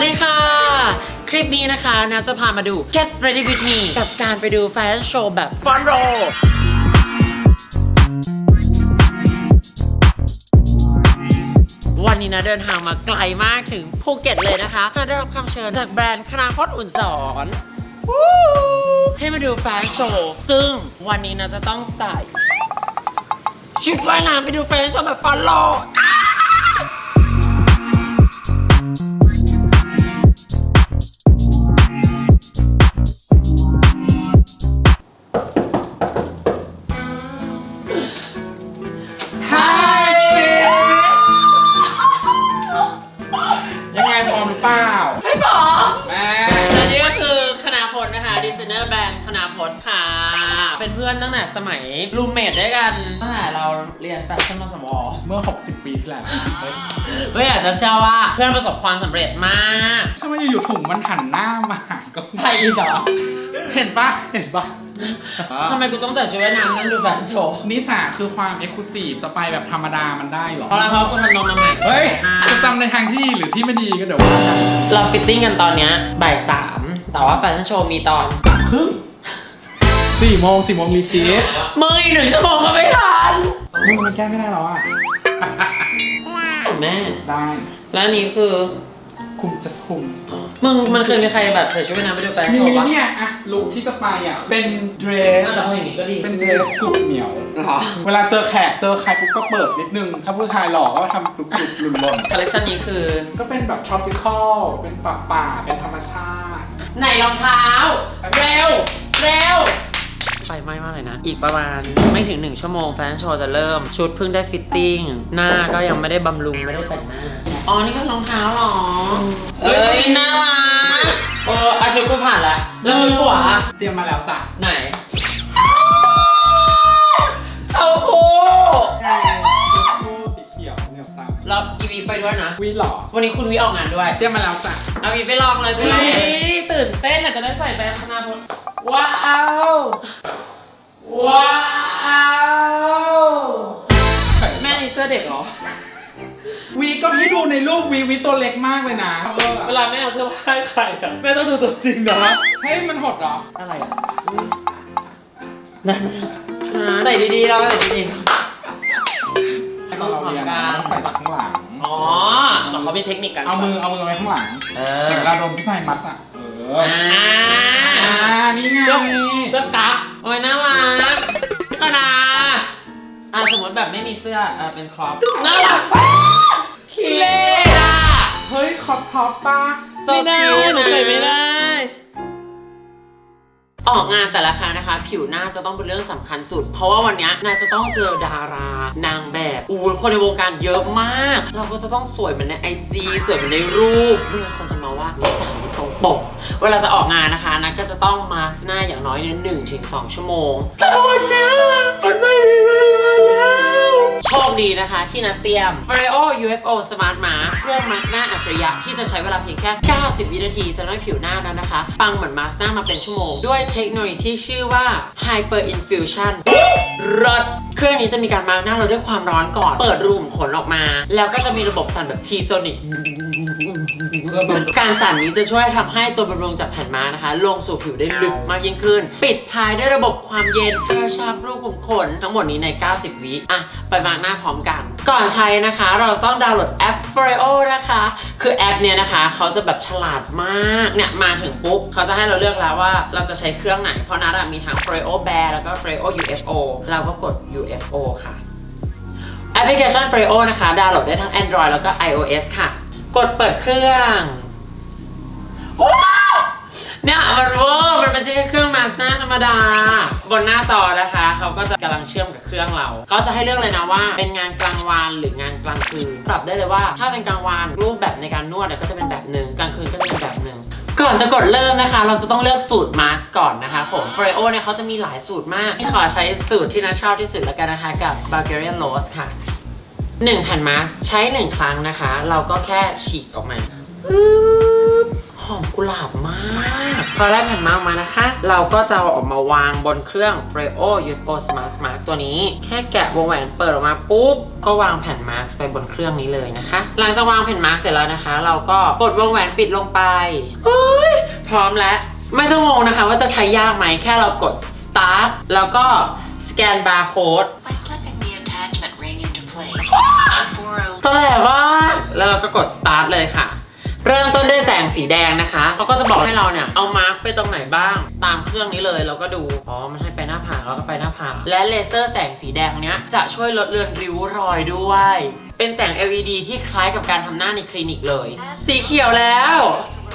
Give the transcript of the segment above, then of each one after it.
วัสดีค่ะ คลิปนี้นะคะนาจะพามาดู Get Ready With Me กับการไปดูแฟชั่นโชว์แบบฟอนโรวันนี้นะเดินทางมาไกลมากถึงภูเก็ตเลยนะคะนาได้รับคำเชิญจากแบรนด์คณาพจน์อุ่นสอนให้มาดูแฟชั่นโชว์ ซึ่งวันนี้นาจะต้องใส่ ชุดว่ายน้ำไปดูแฟชั่นโชว์แบบฟอนโร ว่าเพื่อนประสบความสำเร็จมากทำไมอยู่ๆถุงมันหันหน้ามาหาก็ใครอีกเหรอเห็นปะเห็นปะทำไมกูต้องแต่ชุดว่ายน้ำนั่นดูแฟชั่นโชว์นิสาคือความเอ็กซ์คลูซีฟจะไปแบบธรรมดามันได้เหรอเพราะอะไรเพราะกูทำนมมาใหม่เฮ้ยจะจำในทางที่ดีหรือที่ไม่ดีก็เดี๋ยวว่ากันเราฟิตติ้งกันตอนเนี้ยบ่ายสามแต่ว่าแฟชั่นโชว์มีตอนครึ่งสี่โมงสี่โมงรีจีสมึงอีกหนึ่งชั่วโมงก็ไม่ทันมึงมันแก้ไม่ได้แล้วอะ แม่ ได้แล้วอันนี้คือคุมจะคุมมึงมันเคยมีใครแบบใส่ชุดว่ายน้ำไปดูแฟชั่นมีโชว์ปะเนี่ยอะลุคที่จะไปอะ เป็นเดรส แต่พออย่างนี้ก็ดีเป็นเดรสกรุบเหนียว หรอเวลาเจอแขกเจอใครปุ๊บก็เปิดนิดนึง ถ้าผู้ชายหล่อก็ทำกรุบกรุบหลุนหล่นคอลเลคชันนี้คือก็เป็นแบบ tropical เป็นป่าป่าๆเป็นธรรมชาติ ไหนรองเท้า เร็ว เร็ว ไฟไหม้มากเลยนะ อีกประมาณไม่ถึง 1 ชั่วโมงแฟชั่นโชว์จะเริ่ม ชุดเพิ่งได้ฟิตติ้ง หน้าก็ยังไม่ได้บำรุงไม่ได้แต่งหน้า อ๋อ นี่ก็รองเท้าเหรอ เอ้ยน่ารักเอออาชุดกูผ่านแล้วแล้วชุดกูอะเตรียมมาแล้วจ้ะไหนเอาคู่ใช่คู่สีเขียวเนี่ยซ้แล้วอีวีไปด้วยนะำวีหล่อ วันนี้คุณวิออกงานด้วย เตรียมมาแล้วจ้ะเอาวีไปลองเลยไปลองเลยตื่นเต้นอะจะได้ใส่ไปคณะพล ว้าวว้าวแม่นี่เสื้อเด็กเหรอ วีก็พี่ดูในรูปวีวีตัวเล็กมากเลยนะเออเวลาแม่เอาเสื้อผ้าให้ใครอะแม่ต้องดูตัวจริงนะ เฮ้ยมันหดเหรอ อะไรอะนั่นใส่ดีๆเราใส่ดีๆตอนเราเรียนนะมันต้องใส่จากข้างหลัง อ๋อเขามีเทคนิคการเอามือเอามือไว้ข้างหลังเอเหมืออนเวลาโดนผู้ชายมัดอะเอออ่าอ่านี่ไงเสื้อกั๊กโอ้ยน่ารักพี่คณาอะสมมติแบบไม่มีเสื้ออะเป็นครอปน่ารักมากคิเล่อะเฮ้ยขอบท็อปปะไม่ได้หนูใส่ไม่ได้ ออกงานแต่ละครั้งนะคะ ผิวหน้าจะต้องเป็นเรื่องสำคัญสุด เพราะว่าวันเนี้ยนายจะต้องเจอดารานางแบบอู้คนในวงการเยอะมาก เราก็จะต้องสวยเหมือนในไอจีสวยเหมือนในรูปไม่งั้นคนจะมาว่านิสัยไม่ตรงปกเวลาจะออกงานนะคะนัทก็จะต้องมาร์คหน้าอย่างน้อยเนี่ยหนึ่งถึงสองชั่วโมงแต่วันเนี้ยมันไม่มีเวลาแล้วโชคดีนะคะที่นัดเตรียม f a r e o UFO Smart Mask เครื่องมาร์คหน้าอัจฉริยะที่จะใช้เวลาเพียงแค่ 90 วินาทีจะทำให้ผิวหน้านั้นนะคะ ปังเหมือนมาร์คหน้ามาเป็นชั่วโมงด้วยเทคโนโลยีที่ชื่อว่า Hyper Infusion รถเครื่องนี้จะมีการมาร์หน้าเราด้วยความร้อนก่อน เปิดรูมขนออกมา แล้วก็จะมีระบบสั่นแบบ T-Sonic การสั่นนี้จะช่วยทำให้ตัวบำรุงจากแผ่นม้านะคะ ลงสู่ผิวได้ลึกมากยิ่งขึ้น ปิดท้ายด้วยระบบความเย็นกระชับรูขุมขน ทั้งหมดนี้ใน 90 วิอะ ไปมาหน้าพร้อมกัน ก่อนใช้นะคะ เราต้องดาวน์โหลดแอป f r e o นะคะ คือแอปเนี่ยนะคะเขาจะแบบฉลาดมากเนี่ยมาถึงปุ๊บเขาจะให้เราเลือกแล้วว่าเราจะใช้เครื่องไหน เพราะนัดอะมีทั้ง f r e o Bear แล้วก็ f r e o UFO เราก็กด UFO ค่ะ แอปพลิเคชัน f r e o นะคะดาวน์โหลดได้ทั้ง Android แล้วก็ iOS ค่ะ กดเปิดเครื่องว้า เนี่ยมันเวอร์มันไม่ใช่แค่เครื่องมาสหน้าธรรมดา บนหน้าจอนะคะเขาก็จะกำลังเชื่อมกับเครื่องเราเขาจะให้เลือกเลยนะว่า เป็นงานกลางวันหรืองานกลางคืนปรับได้เลยว่า ถ้าเป็นกลางวันรูปแบบในการนวดเนี่ยก็จะเป็นแบบหนึ่งกลางคืนก็จะเป็นแบบหนึ่งก่อนจะกดเริ่มนะคะ เราจะต้องเลือกสูตรมาสก่อนนะคะผม f r e o เนี่ยเขาจะมีหลายสูตรมากที่ขอใช้สูตรที่น่าชอบที่สุดแล้วกันนะคะกับ Bulgarian Rose ค่ะ1แผ่นมาสก์ใช้ 1 ครั้งนะคะ เราก็แค่ฉีกออกมา อมกุหลาบมาก พอได้แผ่นมาร์กมานะคะ เราก็จะเอาออกมาวางบนเครื่อง Freo UFO Smart Mask ตัวนี้ แค่แกะวงแหวนเปิดออกมาปุ๊บ ก็วางแผ่นมาร์กไปบนเครื่องนี้เลยนะคะ หลังจากวางแผ่นมาร์กเสร็จแล้วนะคะ เราก็กดวงแหวนปิดลงไปเฮ้ยพร้อมแล้วไม่ต้องงงนะคะว่าจะใช้ยากไหมแค่เรากด start แล้วก็สแกนบาร์โค้ด By clipping the attachment ring into place, before ตัวแหลว่าแล้วเราก็กด start เลยค่ะ เริ่มต้นด้วยแสงสีแดงนะคะเขาก็จะบอกให้เราเนี่ยเอามาร์กไปตรงไหนบ้าง ตามเครื่องนี้เลยเราก็ดูอ๋อมันให้ไปหน้าผากเราก็ไปหน้าผากและเลเซอร์แสงสีแดงเนี้ยจะช่วยลดเลือนริ้วรอยด้วย เป็นแสง LED ที่คล้ายกับการทำหน้าในคลินิกเลย สีเขียวแล้ว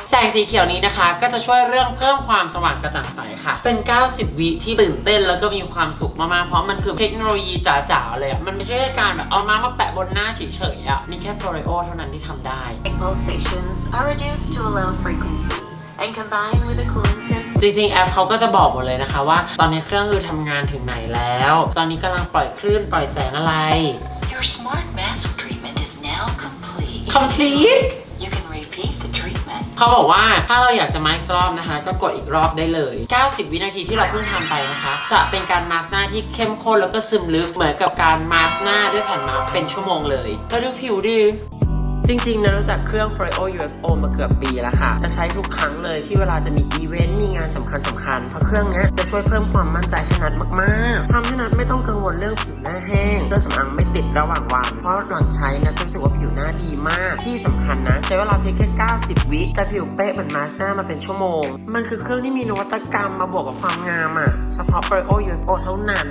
แสงสีเขียวนี้นะคะ ก็จะช่วยเรื่องเพิ่มความสว่างกระจ่างใสค่ะ เป็น 90 วิที่ตื่นเต้นแล้วก็มีความสุขมากๆ เพราะมันคือเทคโนโลยีจ๋าๆเลยอะมันไม่ใช่แค่การแบบเอามามาแปะบนหน้าเฉยๆอะมีแค่ Floreo เท่านั้นที่ทำได้ pulsations are reduced to a low frequency and combined with a cooling sensor. จริงๆ แอปเขาก็จะบอกหมดเลยนะคะว่า ตอนนี้เครื่องมือทำงานถึงไหนแล้ว ตอนนี้กำลังปล่อยคลื่นปล่อยแสงอะไร Your smart mask treatment is now complete. complete เขาบอกว่าถ้าเราอยากจะมาร์กรอบนะคะ ก็กดอีกรอบได้เลย 90 วินาทีที่เราเพิ่งทำไปนะคะ จะเป็นการมาร์กหน้าที่เข้มข้นแล้วก็ซึมลึกเหมือนกับการมาร์กหน้าด้วยแผ่นมาร์กเป็นชั่วโมงเลยแล้วดูผิวดิ จริงๆนะรู้จักเครื่อง Freo UFO มาเกือบปีแล้วค่ะ จะใช้ทุกครั้งเลยที่เวลาจะมีอีเวนต์ มีงานสำคัญสำคัญๆเพราะเครื่องนี้จะช่วยเพิ่มความมั่นใจให้นัดมากๆทำให้นัดไม่ต้องกังวลเรื่องผิวหน้าแห้งเครื่องสำอางไม่ติดระหว่างวัน เพราะหลังใช้นะรู้สึกว่าผิวหน้าดีมาก ที่สำคัญนะ ใช้เวลาเพียงแค่ 90 วิแต่ผิวเป๊ะเหมือนมาสก์หน้ามาเป็นชั่วโมง มันคือเครื่องที่มีนวัตกรรมมาบวกกับความงามอะเฉพาะ Freo UFO เท่านั้น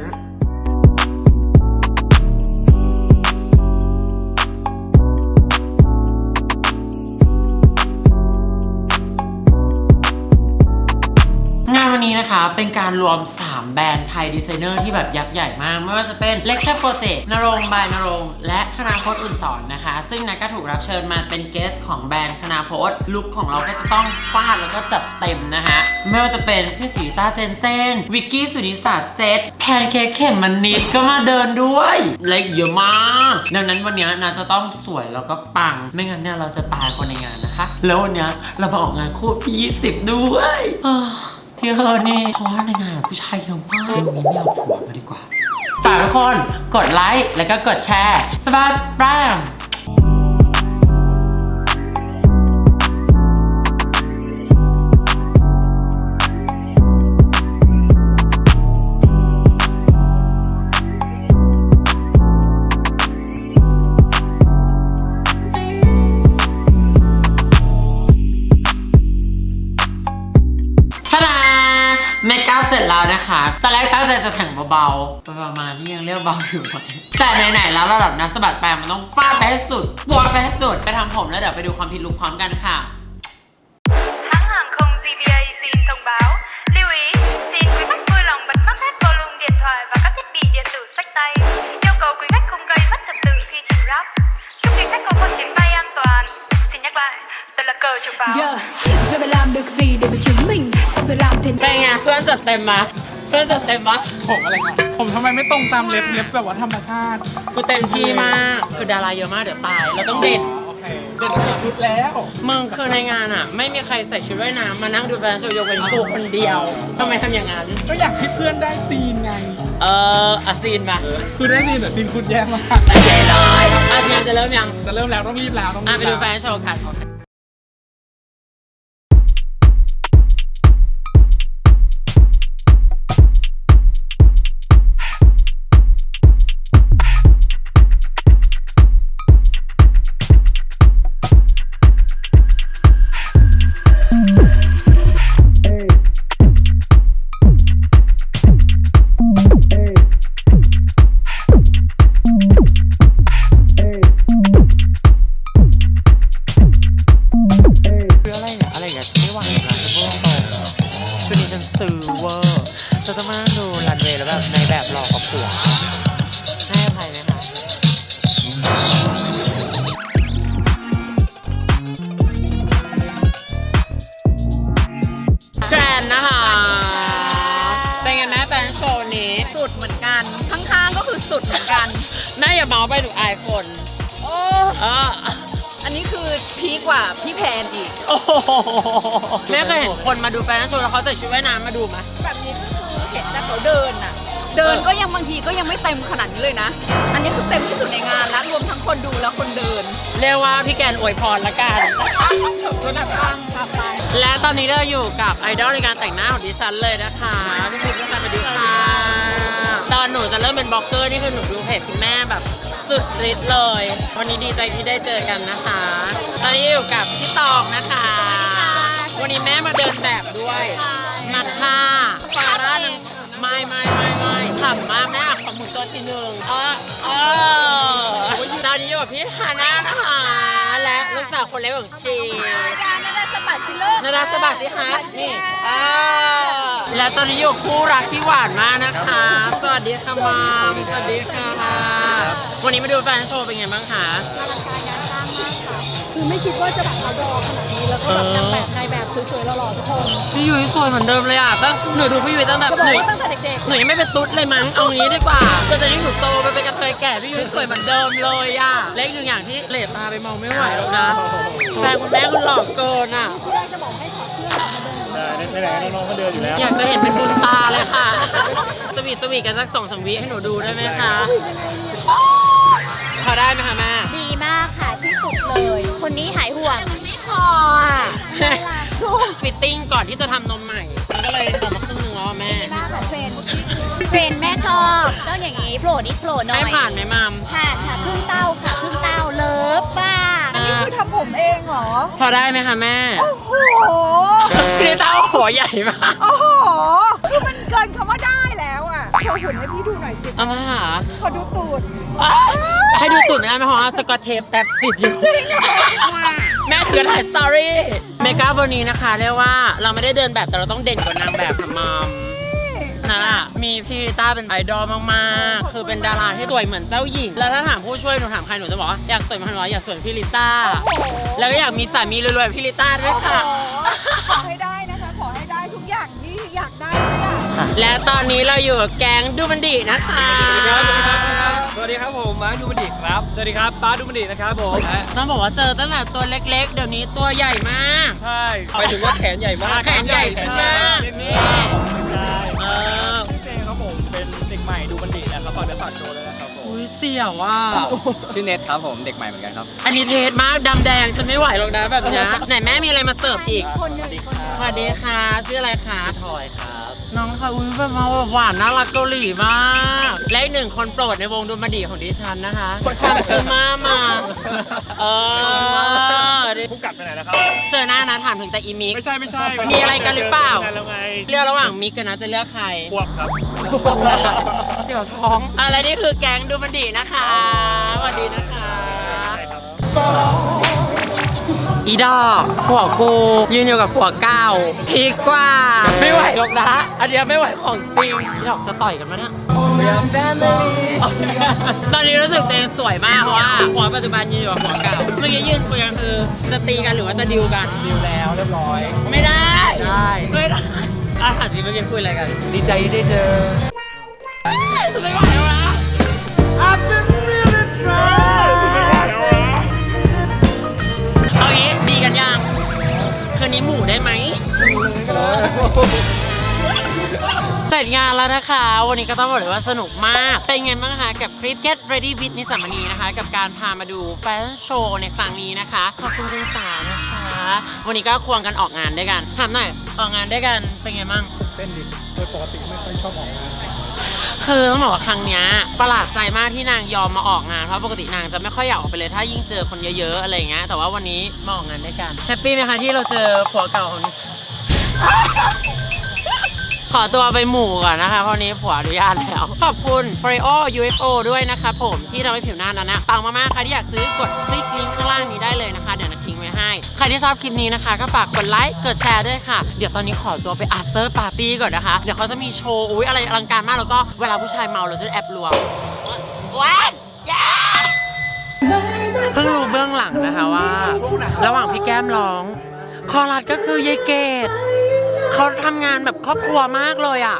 นะคะ เป็นการรวม 3 แบรนด์ไทยดีไซเนอร์ที่แบบยักษ์ใหญ่มาก ไม่ว่าจะเป็นเล็กแค่โปรเจกต์นรงบายนรงและคณาพจน์อุ่นสอนนะคะ ซึ่งนักก็ถูกรับเชิญมาเป็นเกสของแบรนด์คณาพจน์ลุคของเราก็จะต้องฟาดแล้วก็จัดเต็มนะคะไม่ว่าจะเป็นพี่สีตาเจนเซนวิกกี้สุนิสาเจตแพนเค้กเข็มมันนิดก็มาเดินด้วยเล็กเยอะมาก ดังนั้นวันนี้นาจะต้องสวยแล้วก็ปัง ไม่งั้นเนี่ยเราจะตายคนในงานนะคะ แล้ววันนี้เรามาออกงานคู่ที่20 ด้วย พี่เธอนี่เพราะว่าในงานผู้ชายเยอะมากเรื่องนี้ไม่เอาผัวมาดีกว่าฝากทุกคนกดไลค์แล้วก็กดแชร์สวัสดีแปม ตอนแรกตั้งใจจะแต่งเบาๆไปประมาณนี้ยังเรียกเบาอยู่ไหมแต่ไหนๆแล้วระดับนักสะบัดแปมมันต้องฟาดไปให้สุดปวดไปให้สุดไปทำผมแล้วเดี๋ยวไปดูความผิดลุกพร้อมกันค่ะ Hãng hàng không GVA xin thông báo Lưu ý, xin quý khách vui lòng bật mất hết volume điện thoại và các thiết bị điện tử sách tay Yêu cầu quý khách không gây mất trật tự khi chỉnh rap Chúc quý khách có một chuyến bay an toàn Xin nhắc lại, tôi là cờ trường báo Yeah, giờ phải làm được gì để mà chứng minh Xong rồi làm thế เป็นไงเพื่อนจัดเต็มมา เพื่อนจัดเต็มปะผมอะไรครับผมทำไมไม่ตรงตามเล็บเล็บแบบว่าธรรมชาติกูเต็มที่มาก คือดาราเยอะมากเดี๋ยวตาย เราต้องเด็ดโอเคเด็ดตั้งแต่ชุดแล้วมึงคือในงานอะ ไม่มีใครใส่ชุดว่ายน้ำมานั่งดูแฟนโชว์ยกเว้นกูคนเดียวทำไมทำอย่างนั้น ก็อยากให้เพื่อนได้ซีนไง เอออาซีนปะคือได้ซีนแต่ซีนคุณแย่มากโอเคเลยอาซีนจะเริ่มยัง จะเริ่มแล้วต้องรีบแล้วต้องรีอะบไปดูแล้วแฟนโชว์ค่ะ ข้างๆก็คือสุดเหมือนกันแม่อย่าเมาไปหนูอายคนโอ้เอออันนี้คือพีกกว่าพี่แพนอีก โอ้โหแม่เคยเห็นคนมาดูแฟชั่นโชว์แล้วเขาใส่ชุดว่ายน้ำมาดูไหมแบบนี้ก็คือเห็นแต่เขาเดินน่ะเดินก็ยังบางทีก็ยังไม่เต็มขนาดนี้เลยนะ อันนี้คือเต็มที่สุดในงานแล้วรวมทั้งคนดูและคนเดิน เรียกว่าพี่แกนอวยพรละกันก็แบบปังปังปังและตอนนี้เราอยู่กับไอดอลในการแต่งหน้าของดิฉันเลยนะคะพี่พิมพ์ก็สวัสดีค่ะต อนหนูจะเริ่มเป็นบล็อกเกอร์นี่คือหนูดูเพจคุณแม่แบบสุดฤทธิ์เลย วันนี้ดีใจที่ได้เจอกันนะคะ ตอนนี้อยู่กับพี่ตองนะคะ วันนี้แม่มาเดินแบบด้วย มาค่ะฟาร่านังไม่ไม่ไม่ไม่ขำมากแม่ขอหมุนตัวทีหนึ่งเออเออตอนนี้อยู่กับพี่ฮาน่านะคะ และลูกสาวคนเล็กของชีนาดาสะบัดสิลูกนาดาสะบัดสิคะนี่อ่า และตอนนี้อยู่คู่รักที่หวานมากนะคะ สวัสดีค่ะมามสวัสดีค่ะ วันนี้มาดูแฟนโชว์เป็นไงบ้างคะคือไม่คิดว่าจะแบบเอาดอขนาดนี้ แล้วก็แบบนางแบบนายแบบสวยๆหล่อๆทุกคน พี่ยุ้ยสวยเหมือนเดิมเลยอะตั้งหนูดูพี่ยุ้ยตั้งแต่จะบอกหนูว่าตั้งแต่เด็กหนูยังไม่เป็นตุ๊ดเลยมั้ง เอางี้ดีกว่าจนตอนนี้หนูโตไปเป็นกระเทยแก่พี่ยุ้ยสวยเหมือนเดิมเลยอะเล็กหนึ่งอย่างที่เหลตตาไปมองไม่ไหวแล้วนะแฟนคุณแม่คุณหล่อเกินอะ ๆที่แรกจะบอกให้ถอด เสื้อออกมาเดินในไหนๆน้องๆก็เดินอยู่แล้ว อยากจะเห็นเป็นบุญตาเลยค่ะ สวีทสวีทกันสักสองสามวิให้หนูดูได้ไหมคะพอได้ไหมคะแม่ ดีมากค่ะที่สุดเลย คนนี้หายห่วงไม่พออะฟิตติ้งก่อนที่จะทำนมใหม่ มันก็เลยออกมาครึ่งนึงแล้วอะแม่ มากค่ะเทรนเทรนแม่ชอบต้องอย่างนี้โผล่นิดโผล่หน่อให้ยผ่านไหมมัม ผ่านค่ะครึ่งเต้าค่ะครึ่งเต้าเลิฟบ้างอันนี้คือทำผมเองเหรอ พอได้ไหมคะแม่ โอ้โหคือ เต้าหัวใหญ่มากโอ้โห คือมันเกินคำว่าได้แล้วอะโชว์หุ่นให้พี่ดูหน่อยสิ เอามาหาขอดูตูดให้ดูตุ่นได้ไหมเพราะว่าสกอตเทปแตบติดอยู่แม่คือถ่ายสตอรี่เมคอัพวันนี้นะคะ เรียกว่าเราไม่ได้เดินแบบแต่เราต้องเด่นกว่านางแบบค่ะมัมนะมีพี่ริต้าเป็นไอดอลมากๆ คือเป็นดาราที่สวยเหมือนเจ้าหญิง แล้วถ้าถามผู้ช่วยหนูถามใครหนูจะบอกว่าอยากสวยเหมือนร้อยอยากสวยเหมือนพี่ริต้าแล้วก็อยากมีสามีรวยๆแบบพี่ริต้าด้วยค่ะ ขอให้ได้ ทุกอย่างและตอนนี้เราอยู่กับแก๊งดูมันดีนะคะ สวัสดีครับผมมาร์คดูมันดิครับ สวัสดีครับป้าดูมันดินะครับผมต้องบอกว่าเจอตั้งแต่ตัวเล็กๆ เดี๋ยวนี้ตัวใหญ่มากใช่หมายถึงว่าแขนใหญ่มากแขนใหญ่ขึ้นมากใช่นี่ใช่เออเจครับผมเป็นเด็กใหม่ดูมันดินะครับฝากเนื้อฝากตัวเลยนะครับผมอุ้ยเสี่ยวว่ะชื่อเน็ตครับผมเด็กใหม่เหมือนกันครับ อันนี้เทสมากดำแดงฉันไม่ไหวหรอกนะแบบเนี้ยไหนแม่มีอะไรมาเสิร์ฟอีก คนหนึ่งคนหนึ่งสวัสดีค่ะชื่ออะไรคะทอยครับ น้องค่ะอุ้ยแบบมาแบบหวานน่ารักเกาหลีมาก และอีกหนึ่งคนโปรดในวงดูมาดีของดิฉันนะคะความชื่อมามาเออผู้กัดไปไหนนะครับ เจอหน้านะถามถึงแต่อีมิก ไม่ใช่ไม่ใช่มีอะไรกันหรือเปล่าไม่ได้แล้วไงเลือกระหว่างมิกกับนัทจะเลือกใคร พวกครับ เสี่ยวท้องอะไรนี่คือแก๊งดูมันดีนะคะสวัสดีนะคะใช่ครับ อีดอกผัวกู ยืนอยู่กับผัวเก่าพีกกว่า ไม่ไหวหรอกนะ อันเดียวไม่ไหวของจริงอีดอกจะต่อยกันมั้ยเนี่ยตอนนี้รู้สึกตัวเองสวยมากเพราะว่าผัวปัจจุบันยืนอยู่กับผัวเก่า เมื่อกี้ยืนคุยกันคือจะตีกันหรือว่าจะดิวกัน ดิวแล้วเรียบร้อย ไม่ได้ ได้ไม่ได้อาถามจริงเมื่อกี้คุยอะไรกัน ดีใจที่ได้เจอ สุดไม่ไหวแล้ว จงานแล้วนะคะ วันนี้ก็ต้องบอกเลยว่าสนุกมาก เป็นไงบ้างคะกับคลิป Get Ready with นิสามณีนะคะ กับการพามาดูแฟชั่นโชว์ในครั้งนี้นะคะ ขอบคุณคุณสานะคะ วันนี้ก็ควงกันออกงานด้วยกันถามหน่อยออกงานด้วยกันเป็นไงบ้างเต้นดิโดยปกติไม่ค่อยชอบออกงานคือต้องบอกว่าครั้งเนี้ยประหลาดใจมากที่นางยอมมาออกงาน เพราะปกตินางจะไม่ค่อยอยากออกไปเลย ถ้ายิ่งเจอคนเยอะๆอะไรอย่างเงี้ยแต่ว่าวันนี้มาออกงานด้วยกันแฮปปี้ไหมคะที่เราเจอผัวเก่าของ ขอตัวไปหมู่ก่อนนะคะเพราะนี้ผัวอนุญาตแล้ว ขอบคุณ f r e o UFO ด้วยนะคะผมที่ทำให้ผิวหน้านั้นนะปังมากๆใครที่อยากซื้อกดคลิกลิงก์ข้างล่างนี้ได้เลยนะคะ เดี๋ยวนักทิ้งไว้ให้ ใครที่ชอบคลิปนี้นะคะ ก็ฝากกดไลค์กดแชร์ด้วยค่ะ เดี๋ยวตอนนี้ขอตัวไป after party ก่อนนะคะ เดี๋ยวเขาจะมีโชว์อุ้ยอะไรอลังการมากแล้วก็เวลาผู้ชายเมาเราจะแอบรวมว้าเพิ่งรู้เบื้องหลังนะคะว่า ระหว่างพี่แก้มร้อง คอรัดก็คือยายเกด เขาทำงานแบบครอบครัวมากเลยอะ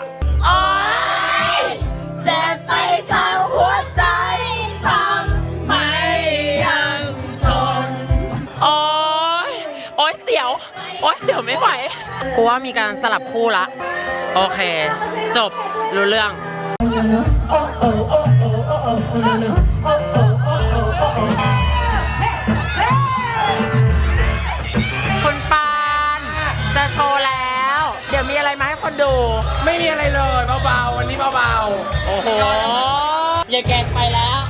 เจ็บไปทั้งหัวใจทำไมยังทนโอ๊ยเสียวไม่ไหว กูว่ามีการสลับคู่ละ โอเค จบ รู้เรื่องคุณ ไม่มีอะไรเลยเบาๆวันนี้เบาโอ้โห อย่าแกนไปแล้ว